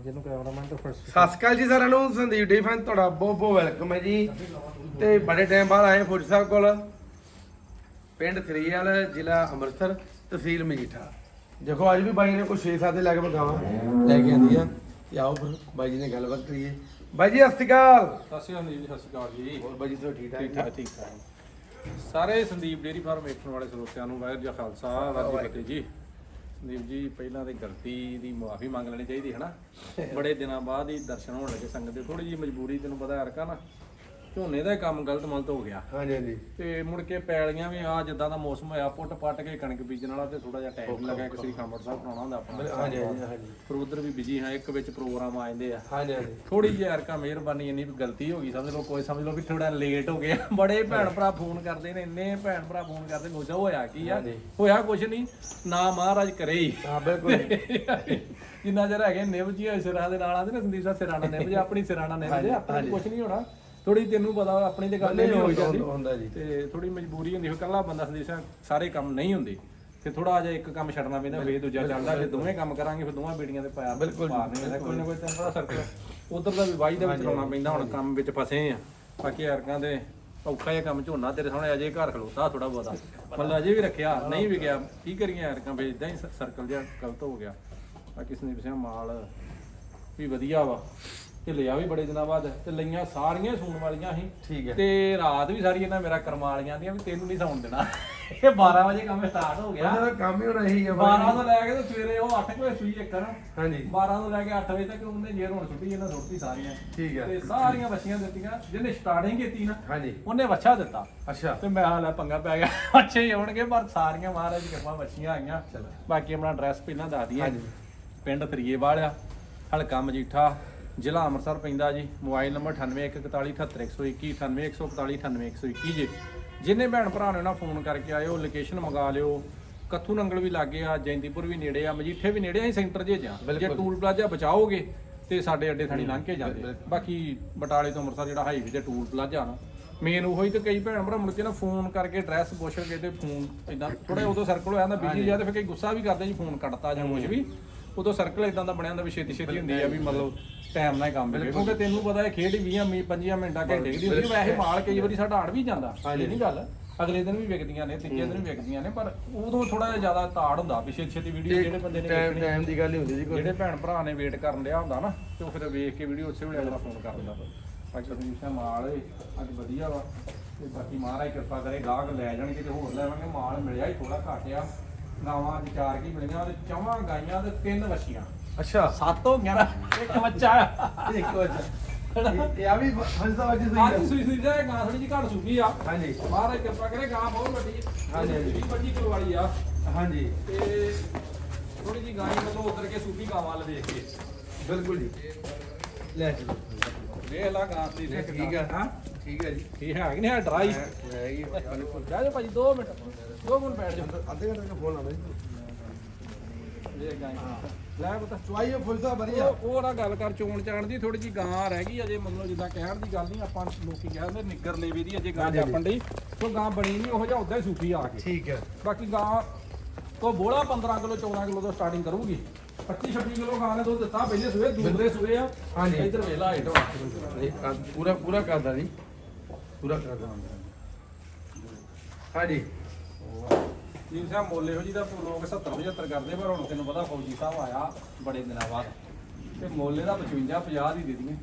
ਜਿਹਨੂੰ ਕੈਮਰਾਮੈਨ ਤੋਂ ਫਸਟ ਸਤਿ ਸ਼੍ਰੀ ਅਕਾਲ ਜੀ ਸਾਰਿਆਂ ਨੂੰ ਸੰਦੀਪ ਡੀਫੈਂਸ ਤੁਹਾਡਾ ਬਹੁਤ ਬਹੁਤ ਵੈਲਕਮ ਹੈ ਜੀ। ਤੇ ਬੜੇ ਟਾਈਮ ਬਾਅਦ ਆਏ ਫੌਜੀ ਸਾਹਿਬ ਕੋਲ। ਪਿੰਡ ਥਰੀਵਾਲ ਜ਼ਿਲ੍ਹਾ ਅੰਮ੍ਰਿਤਸਰ ਤਹਿਸੀਲ ਮਜੀਠਾ। ਦੇਖੋ ਅੱਜ ਵੀ ਬਾਈ ਨੇ ਕੋਈ 6-7 ਲੱਖ ਬਗਾਵਾ ਲੈ ਕੇ ਆਂਦੀ ਆ। ਤੇ ਆਓ ਫਿਰ ਬਾਈ ਜੀ ਨੇ ਗੱਲਬਾਤ ਕਰੀਏ। ਬਾਈ ਜੀ ਸਤਿ ਸ਼੍ਰੀ ਅਕਾਲ। ਸਤਿ ਸ਼੍ਰੀ ਅਕਾਲ ਜੀ ਸਤਿ ਸ਼੍ਰੀ ਅਕਾਲ ਜੀ। ਹੋਰ ਬਾਈ ਜੀ ਠੀਕ ਠੀਕ ਠਾਕ ਠਾਕ ਠੀਕ ਠਾਕ ਸਾਰੇ ਸੰਦੀਪ ਡੇਰੀ ਫਾਰਮ ਵੇਖਣ ਵਾਲੇ ਸਰੋਤਿਆਂ ਨੂੰ ਵਾਹਿਗੁਰੂ ਜੀ ਖਾਲਸਾ ਵਾਹਿਗੁਰੂ ਜੀ ਕੀ ਫਤਿਹ ਜੀ। ਸੰਦੀਪ ਜੀ, ਪਹਿਲਾਂ ਤੇ ਗਲਤੀ ਦੀ ਮਾਫੀ ਮੰਗ ਲੈਣੀ ਚਾਹੀਦੀ ਹੈ ਨਾ। ਬੜੇ ਦਿਨਾਂ ਬਾਅਦ ਹੀ ਦਰਸ਼ਨ ਹੋਣ ਲੱਗੇ ਸੰਗਤ ਦੇ। ਥੋੜੀ ਜੀ ਮਜਬੂਰੀ ਤੈਨੂੰ ਪਤਾ ਯਾਰ ਨਾ। ਝੋਨੇ ਦਾ ਹੀ ਕੰਮ ਗਲਤ ਮਲਤ ਹੋ ਗਿਆ। ਹਾਂਜੀ ਹਾਂਜੀ। ਤੇ ਮੁੜ ਕੇ ਪੈਲੀਆਂ ਵੀ ਆ ਜਿੱਦਾਂ ਦਾ ਮੌਸਮ ਹੋਇਆ ਪੁੱਟ ਪੱਟ ਕੇ ਕਣਕ ਬੀਜਣ ਵਾਲਾ ਤੇ ਥੋੜਾ ਜਿਹਾ ਟਾਈਮ ਲੱਗਾ ਕਿ ਸ੍ਰੀ ਖਾਮੜ ਸਾਹਿਬ ਕਰਾਉਣਾ ਹੁੰਦਾ ਆਪਣਾ। ਹਾਂਜੀ ਹਾਂਜੀ ਹਾਂਜੀ। ਪਰ ਉਧਰ ਵੀ ਬਿਜ਼ੀ ਹਾਂ ਇੱਕ ਵਿੱਚ ਪ੍ਰੋਗਰਾਮ ਆ ਜਾਂਦੇ ਆ। ਹਾਂਜੀ ਹਾਂਜੀ। ਥੋੜੀ ਜਿਹੀ ਯਾਰ ਮਿਹਰਬਾਨੀ ਇੰਨੀ ਵੀ ਗਲਤੀ ਹੋ ਗਈ ਸਮਝ ਲਓ ਕੋਈ ਸਮਝ ਲਓ ਵੀ ਥੋੜਾ ਲੇਟ ਹੋ ਗਿਆ। ਬੜੇ ਭੈਣ ਭਰਾ ਫੋਨ ਕਰਦੇ ਨੇ ਇੰਨੇ ਭੈਣ ਭਰਾ ਫੋਨ ਕਰਦੇ ਮੋਜਾ ਹੋਇਆ ਕੀ ਆ। ਹੋਇਆ ਕੁਛ ਨਹੀਂ ਨਾ ਮਹਾਰਾਜ ਕਰੇ ਹੀ। ਹਾਂ ਬਿਲਕੁਲ। ਜਿੰਨਾ ਚਿਰ ਹੈਗੇ ਨਿਭ ਜੀ ਸਿਰਾਂ ਦੇ ਨਾਲ ਆਦੇ ਨੇ ਸੰਦੀਪ ਸਾਹਿਬ ਸਿਰਾਂ ਨਾਲ ਨਿਭ ਜੇ ਆਪਣੀ ਸਿਰਾਂ ਨਾਲ ਨਿਭ ਜੇ ਆਪਣੀ ਕੁਛ ਨਹੀਂ ਹੋਣਾ। ਥੋੜੀ ਤੈਨੂੰ ਪਤਾ ਆਪਣੀ ਤੇ ਗੱਲ ਨਹੀਂ ਹੋ ਜਾਂਦੀ। ਹੁੰਦਾ ਜੀ। ਤੇ ਥੋੜੀ ਮਜਬੂਰੀ ਹੁੰਦੀ ਹੋ ਕੱਲਾ ਬੰਦਾ ਸੰਦੀਪ ਸਿੰਘ ਸਾਰੇ ਕੰਮ ਨਹੀਂ ਹੁੰਦੇ। ਤੇ ਥੋੜਾ ਜਿਹਾ ਇੱਕ ਕੰਮ ਛੱਡਣਾ ਪੈਂਦਾ ਫੇਰ ਦੂਜਾ ਚੱਲਦਾ ਫਿਰ ਦੋਵੇਂ ਕੰਮ ਕਰਾਂਗੇ ਫਿਰ ਦੋਵਾਂ ਬੀੜੀਆਂ ਤੇ ਪਾਇਆ ਬਿਲਕੁਲ, ਕੋਈ ਨਾ ਕੋਈ ਤੈਨੂੰ ਪਤਾ ਸਰਕਲ ਉਧਰ ਦਾ ਵੀ ਵਾਈ ਦਾ ਵੀ ਚਲਾਉਣਾ ਪੈਂਦਾ ਹੁਣ ਕੰਮ ਵਿੱਚ ਫਸੇ ਆ। ਬਾਕੀ ਯਾਰਕਾਂ ਦੇ ਔਖਾ ਜਿਹਾ ਕੰਮ ਝੋਨਾ ਤੇਰੇ ਸਾਹਮਣੇ ਅਜੇ ਘਰ ਖਲੋਤਾ ਥੋੜਾ ਬਹੁਤਾ। ਮਤਲਬ ਅਜੇ ਵੀ ਰੱਖਿਆ ਨਹੀਂ ਵੀ ਗਿਆ। ਕੀ ਕਰੀਏ ਫੇਰ ਇਦਾਂ ਹੀ ਸਰਕਲ ਜਿਹਾ ਗਲਤ ਹੋ ਗਿਆ। ਬਾਕੀ ਸੰਦੀਪ ਸਿੰਘ ਮਾਲ ਵੀ ਵਧੀਆ ਵਾ। ਤੇ ਲਿਆ ਵੀ ਬੜੇ ਦਿਨਾਂ ਬਾਅਦ। ਤੇ ਲਈਆਂ ਸਾਰੀਆਂ ਸੂਣ ਵਾਲੀਆਂ ਸੀ ਠੀਕ ਹੈ। ਤੇ ਰਾਤ ਵੀ ਸਾਰੀ ਇਹਨਾਂ ਮੇਰਾ ਕਰਮਾ ਵਾਲੀਆਂ ਦੀਆਂ ਵੀ ਤੈਨੂੰ ਨਹੀਂ ਸੌਣ ਦੇਣਾ। ਇਹ 12 ਵਜੇ ਕੰਮ ਸਟਾਰਟ ਹੋ ਗਿਆ। ਉਹਨਾਂ ਦਾ ਕੰਮ ਹੀ ਹੋਣਾ ਇਹੀ ਹੈ 12 ਤੋਂ ਲੈ ਕੇ ਤੇ ਸਵੇਰੇ ਉਹ 8 ਵਜੇ ਸੂਈ ਇੱਕ ਹਾਂਜੀ। 12 ਤੋਂ ਲੈ ਕੇ 8 ਵਜੇ ਤੱਕ ਉਹਨੇ ਜੇ ਹੁਣ ਛੁੱਟੀ ਇਹਨਾਂ ਸੁੱਟੀ ਸਾਰੀਆਂ। ਠੀਕ ਹੈ। ਤੇ ਸਾਰੀਆਂ ਬੱਚੀਆਂ ਦਿੱਤੀਆਂ। ਜਿਹਨੇ ਸਟਾਰਟਿੰਗ ਕੀਤੀ ਨਾ ਹਾਂਜੀ। ਉਹਨੇ ਵੱਛਾ ਦਿੱਤਾ। ਅੱਛਾ। ਤੇ ਮੈਂ ਹਾਲਾ ਪੰਗਾ ਪੈ ਗਿਆ। ਬੱਚੇ ਹੀ ਆਉਣਗੇ ਪਰ ਸਾਰੀਆਂ ਮਹਾਰਾਜ ਦੀ ਕਿਰਪਾ ਬੱਚੀਆਂ ਆਈਆਂ। ਚਲੋ। ਬਾਕੀ ਆਪਣਾ ਐਡਰੈਸ ਪਹਿਲਾਂ ਦੱਸ ਦਈਏ। ਹਾਂਜੀ। ਪਿੰਡ ਫਰੀਏਵਾਲ ਆ। ਹਲਕਾ ਮਜੀਠਾ ਜ਼ਿਲ੍ਹਾ ਅੰਮ੍ਰਿਤਸਰ ਪੈਂਦਾ ਜੀ। ਮੋਬਾਈਲ ਨੰਬਰ 9814178121 9814178121 ਜੀ। ਜਿੰਨੇ ਭੈਣ ਭਰਾ ਨੇ ਨਾ ਫੋਨ ਕਰਕੇ ਆਇਓ ਲੋਕੇਸ਼ਨ ਮੰਗਾ ਲਿਓ। ਕੱਥੂ ਨੰਗਲ ਵੀ ਲਾਗੇ ਆ ਜੈਂਦੀਪੁਰ ਵੀ ਨੇੜੇ ਆ ਮਜੀਠੇ ਵੀ ਨੇੜੇ ਆ ਸੈਂਟਰ ਜੇ ਜਾ ਜੇ। ਟੂਲ ਪਲਾਜ਼ਾ ਬਚਾਓਗੇ ਤੇ ਸਾਡੇ ਅੱਡੇ ਥਾਣੀ ਲੰਘ ਕੇ ਜਾਂਦੇ। ਬਾਕੀ ਬਟਾਲੇ ਤੋਂ ਅੰਮ੍ਰਿਤਸਰ ਜਿਹੜਾ ਹਾਈਵੇ ਤੇ ਟੂਲ ਪਲਾਜ਼ਾ ਨਾ ਮੇਨ ਉਹੋ ਹੀ ਤੇ ਕਈ ਭੈਣ ਭਰਾ ਮੁੜ ਕੇ ਨਾ ਫੋਨ ਕਰਕੇ ਐਡਰੈਸ ਪੁੱਛ ਕੇ ਤੇ ਫੋਨ ਇਦਾਂ ਥੋੜਾ ਉਦੋਂ ਸਰਕਲ ਹੋ ਜਾਂਦਾ ਬਿਜ਼ੀ ਜਾਂ ਤੇ ਫਿਰ ਕਈ ਗੁੱਸਾ ਵੀ ਕਰਦੇ ਜੀ ਫੋਨ ਕੱਟਤਾ ਜਾਂ ਕੁਝ ਵੀ। ਉਦੋਂ ਸਰਕਲ ਇਦਾਂ ਦਾ ਬਣਿਆ ਹੁੰਦਾ ਵੀ ਛੇਤੀ ਛੇਤੀ ਹੁੰਦੀ ਆ ਵੀ ਮਤਲਬ ਟਾਈਮ ਨਾਲ ਹੀ ਕੰਮ ਮਿਲੇ ਕਿਉਂਕਿ ਤੈਨੂੰ ਪਤਾ ਹੈ ਖੇਡ 20 ਮੀ 25 ਮਿੰਟਾਂ ਘੰਟੇ ਦੀ ਹੁੰਦੀ ਆ, ਵੈਸੇ ਮਾਲ ਕਈ ਵਾਰੀ ਸਾਡਾ ਅੜ ਵੀ ਜਾਂਦਾ ਇਹ ਨਹੀਂ ਗੱਲ। ਅਗਲੇ ਦਿਨ ਵੀ ਵਿਕਦੀਆਂ ਨੇ ਤੀਜੇ ਦਿਨ ਵੀ ਵਿਕਦੀਆਂ ਨੇ ਪਰ ਉਦੋਂ ਥੋੜਾ ਜਿਹਾ ਜ਼ਿਆਦਾ ਤਾੜ ਹੁੰਦਾ ਵੀ ਛੇਤੀ ਛੇਤੀ ਵੀਡੀਓ ਜਿਹੜੇ ਬੰਦੇ ਨੇ ਟਾਈਮ ਟਾਈਮ ਦੀ ਗੱਲ ਹੀ ਹੁੰਦੀ ਕੋਈ। ਜਿਹੜੇ ਭੈਣ ਭਰਾ ਨੇ ਵੇਟ ਕਰਨ ਲਿਆ ਹੁੰਦਾ ਨਾ ਤੇ ਉਹ ਫਿਰ ਵੇਖ ਕੇ ਵੀਡੀਓ ਉਸੇ ਵੇਲੇ ਅਗਲਾ ਫੋਨ ਕਰ ਦਿੰਦਾ। ਸੰਦੀਪ ਸਿੰਘ ਮਾਲ ਏ ਅੱਜ ਵਧੀਆ ਵਾ ਤੇ ਬਾਕੀ ਮਹਾਰਾਜ ਕਿਰਪਾ ਕਰੇ ਗਾਹਕ ਲੈ ਜਾਣਗੇ ਤੇ ਹੋਰ ਲੈਵਾਂਗੇ ਮਾਲ ਮਿਲਿਆ ਹੀ ਥੋੜਾ ਘੱਟ ਆ। ਗਾਵਾਂ ਦੀ ਚਾਰ ਕੀ ਮਿਲੀਆਂ ਤੇ ਚੌਵਾਂ ਗਾਈਆਂ ਤੇ ਤਿੰਨ ਵਛੀਆਂ। ਅੱਛਾ। ਸੱਤ ਹੋ ਗਿਆ ਨਾ ਇੱਕ ਬੱਚਾ ਇੱਕ ਵਜੇ ਇਹ ਆ ਵੀ ਹੰਸਦਾ ਵਜੇ ਸਹੀ ਅੱਜ ਹੈ ਸੂਈ ਸੂਈ ਦਾ ਗਾਂ ਥੋੜੀ ਜਿਹੀ ਘੱਟ ਸੁੱਕੀ ਆ। ਹਾਂਜੀ। ਮਹਾਰਾਜ ਕਿਰਪਾ ਕਰੇ ਗਾਂ ਬਹੁਤ ਵੱਡੀ ਹਾਂਜੀ, ਹਾਂਜੀ। 20 25 ਕਿਲੋ ਵਾਲੀ ਆ। ਹਾਂਜੀ। ਤੇ ਥੋੜੀ ਜਿਹੀ ਗਾਂ ਕੇ ਵੱਲ ਵੇਖ ਕੇ। ਬਿਲਕੁਲ ਜੀ। ਲੈ ਚਲੋ ਵੇਖ ਲਾ ਗਾਂ ਦੀ ਇਹ ਠੀਕ ਹੈ ਹਾਂ। ਠੀਕ ਹੈ ਜੀ। ਇਹ ਹੈ ਕਿ ਨਹੀਂ ਹੈ ਡਰਾਈ। ਹੈਗੀ ਬਿਲਕੁਲ ਜਾ ਜਾ ਭਾਜੀ 2 ਮਿੰਟ। 2 ਮਿੰਟ ਬੈਠ ਜਾ ਅੱਧੇ ਘੰਟੇ ਦਾ ਫੋਨ ਆਉਂਦਾ ਜੀ। ਇਹ ਗਾਂ ਲੈ ਪੁੱਤ। ਚੁਆਈਓ ਫੁੱਲਦਾ ਵਧੀਆ। ਉਹ ਉਹ ਨਾ ਗੱਲ ਕਰ ਚੋਣ ਚਾਣ ਦੀ ਥੋੜੀ ਜੀ ਗਾਂ ਰਹਿ ਗਈ ਅਜੇ ਮਤਲਬ ਜਿੱਦਾਂ ਕਹਿਣ ਦੀ ਗੱਲ ਨਹੀਂ ਆਪਾਂ ਲੋਕੀ ਕਹਿੰਦੇ ਨਿੱਗਰ ਲੇਵੇ ਦੀ ਅਜੇ ਗਾਂ ਹਾਂਜੀ, ਜਾਪਣ ਡਈ। ਤੋਂ ਗਾਂ ਬਣੀ ਨਹੀਂ ਉਹ ਜਿਹਾ ਉਦਾਂ ਹੀ ਸੂਫੀ ਆ ਕੇ। ਠੀਕ ਹੈ। ਬਾਕੀ ਗਾਂ ਕੋ ਬੋਲਾ 15 ਕਿਲੋ 14 ਕਿਲੋ ਤੋਂ ਸਟਾਰਟਿੰਗ ਕਰੂਗੀ। 25 26 ਕਿਲੋ ਗਾਂ ਨੇ ਦੁੱਧ ਦਿੱਤਾ ਪਹਿਲੇ ਸੂਏ ਦੂਸਰੇ ਸੂਏ ਆ। ਹਾਂਜੀ। ਇੱਧਰ ਵੇਲਾ ਕਰ- ਪੂਰਾ ਪੂਰਾ ਕਰਦਾ ਜੀ। ਪੂਰਾ ਕਰਦਾ ਹਾਂਜੀ। ਜੀ ਸਾਹਿਬ ਮੋਲੇ ਹੋ ਜੀ ਦਾ ਲੋਕ 70 75 ਕਰਦੇ, ਪਰ ਹੁਣ ਤੈਨੂੰ ਪਤਾ ਫੌਜੀ ਸਾਹਿਬ ਆਇਆ ਬੜੇ ਦਿਨਾਂ ਬਾਅਦ। ਤੇ ਮੋਲੇ ਦਾ 55 50 ਦੀ ਦੇ ਦਈਏ।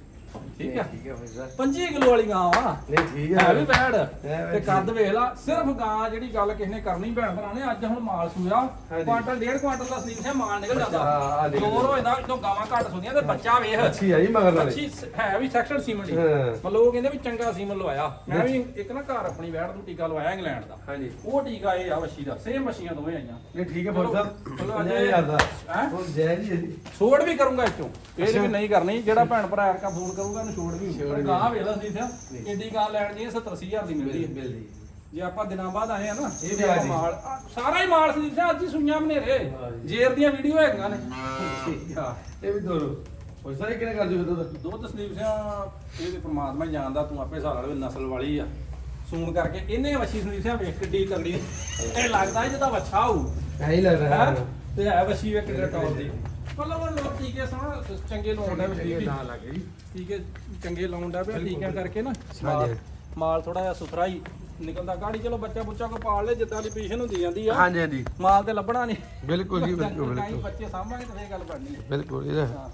ਠੀਕ ਹੈ ਠੀਕ ਹੈ ਭਾਈ ਸਾਹਿਬ 25 ਕਿਲੋ ਵਾਲੀ ਗਾਂ ਵਾ। ਨਹੀਂ ਠੀਕ ਹੈ ਹੈ ਵੀ ਬੈੜ ਹੈ ਤੇ ਕੱਦ ਵੇਖ ਲਾ ਸਿਰਫ ਗਾਂ ਜਿਹੜੀ ਗੱਲ ਕਿਸੇ ਨੇ ਕਰਨੀ ਭੈਣ ਭਰਾ ਨੇ ਅੱਜ ਹੁਣ ਮਾਲ ਸੂਇਆ। ਹਾਂਜੀ। ਕੁਆਂਟਲ ਡੇਢ ਕੁਆਂਟਲ ਦਾ ਸਲੀਪ ਹੈ ਮਾਲ ਨਿਕਲ ਹਾਂ, ਜਾਂਦਾ ਜ਼ੋਰ ਹੋ ਜਾਂਦਾ ਜਦੋਂ ਗਾਵਾਂ ਘੱਟ ਸੁਣੀਆਂ ਤੇ ਬੱਚਾ ਵੇਖ। ਅੱਛੀ ਆ ਜੀ ਮਗਰ ਵਾਲੇ ਅੱਛੀ ਸ- ਹੈ ਵੀ ਸੈਕਸ਼ਨ ਸੀਮਨ ਦੀ ਹਾਂ। ਮਤਲਬ ਉਹ ਕਹਿੰਦੇ ਵੀ ਚੰਗਾ ਸੀਮਨ ਲਵਾਇਆ। ਮੈਂ ਵੀ ਇੱਕ ਨਾ ਘਰ ਆਪਣੀ ਵੈੜ ਨੂੰ ਟੀਕਾ ਲਵਾਇਆ ਇੰਗਲੈਂਡ ਦਾ। ਹਾਂਜੀ। ਉਹ ਟੀਕਾ ਇਹ ਆ ਵੱਛੀ ਦਾ ਸੇਮ ਮੱਛੀਆਂ ਦੋਵੇਂ ਆਈਆਂ। ਨਹੀਂ ਠੀਕ ਹੈ ਭਾਈ ਸਾਹਿਬ। ਚਲੋ ਅੱਜ ਦਾ। ਹੈਂ? ਹੁਣ ਜੈ ਜੀ। ਛੋੜ ਵੀ ਕਰੂੰਗਾ ਇਚੋਂ ਇਹ ਵੀ ਨਹੀਂ ਕਰਨੀ ਜਿਹੜਾ ਭੈਣ ਭਰਾ ਐਰਕਾ ਫੋਨ ਕਰੂਗਾ ਉਹਨੂੰ ਛੋੜ ਵੀ ਪਰ ਵੀ। ਗਾਂ ਵੇਖ ਲਾ ਸੀ ਸਿਆ ਕਿੱਡੀ ਗਾਂ ਲੈਣ ਦੀ 70 ਹਜ਼ਾਰ ਦੀ ਮਿਲਦੀ ਹੈ। ਮਿਲਦੀ ਜੇ ਆਪਾਂ ਦਿਨਾਂ ਬਾਅਦ ਆਏ ਆ ਨਾ ਇਹ ਵੀ ਆ ਜੀ। ਮਾਲ ਆ, ਸਾਰਾ ਹੀ ਮਾਲ ਸੀ ਅੱਜ ਹੀ ਸੁਈਆਂ ਬਨੇਰੇ। ਹਾਂ ਜੀ। ਜੇਰ ਦੀਆਂ ਵੀਡੀਓ ਹੈਗੀਆਂ ਨੇ। ਠੀਕ ਆ। ਇਹ ਵੀ ਦੋਰੋ ਭਾਈ ਸਾਹਿਬ ਇਹ ਕਿਹਨੇ ਕਰ ਦਿਓ ਫਿਰ ਦੁੱਧ ਸੰਦੀਪ ਸਿੰਘ ਇਹ ਤੇ ਪ੍ਰਮਾਤਮਾ ਹੀ ਜਾਣਦਾ ਤੂੰ ਆਪੇ ਸਾਰਾ ਵੀ ਨਸਲ ਵਾਲੀ ਆ। ਸੂਣ ਕਰਕੇ ਇਹਨੇ ਵੱਛੀ ਸੰਦੀਪ ਸਿੰਘ ਵੇਖ ਕਿੱਡੀ ਤਗੜੀ ਇਹ ਲੱਗਦਾ ਜਿੱਦਾਂ ਵੱਛਾ ਹੋਊ। ਐਂ ਹੀ ਲੱਗ ਰਿਹਾ ਹੈਂ? ਤੇ ਹੈ ਵੱਛੀ ਵੇਖ ਕਿੱਡਾ ਟੌਪ ਦੀ। ਮਤਲਬ ਉਹ ਲੋਕ ਟੀਕੇ ਸੋਹਣਾ ਚੰਗੇ ਲਾਉਣ ਦਾ ਵੀ ਨਾ ਲੱਗੇ ਜੀ। ਟੀਕੇ ਚੰਗੇ ਲਾਉਣ ਦਾ ਵੀ ਬਿਲਕੁਲ, ਟੀਕਿਆਂ ਕਰਕੇ ਨਾ। ਹਾਂਜੀ, ਮਾਲ ਥੋੜਾ ਜਿਹਾ ਸੁਥਰਾ ਹੀ ਨਿਕਲਦਾ। ਗਾੜੀ ਚਲੋ ਬੱਚਾ ਬੁੱਚਾ ਕੋ ਪਾਲ ਲੈ ਜਿੱਦਾਂ ਦੀ ਪੋਜੀਸ਼ਨ ਹੁੰਦੀ ਜਾਂਦੀ ਆ। ਹਾਂਜੀ ਹਾਂਜੀ। ਮਾਲ ਤੇ ਲੱਭਣਾ ਨਹੀਂ। ਬਿਲਕੁਲ ਜੀ ਬਿਲਕੁਲ ਬਿਲਕੁਲ। ਬੱਚੇ ਸਾਂਭਾਂਗੇ ਤਾਂ ਫੇਰ ਗੱਲ ਬਣਨੀ ਹੈ ਬਿਲਕੁਲ ਇਹਦਾ ਹਾਂ। ਹਾਂ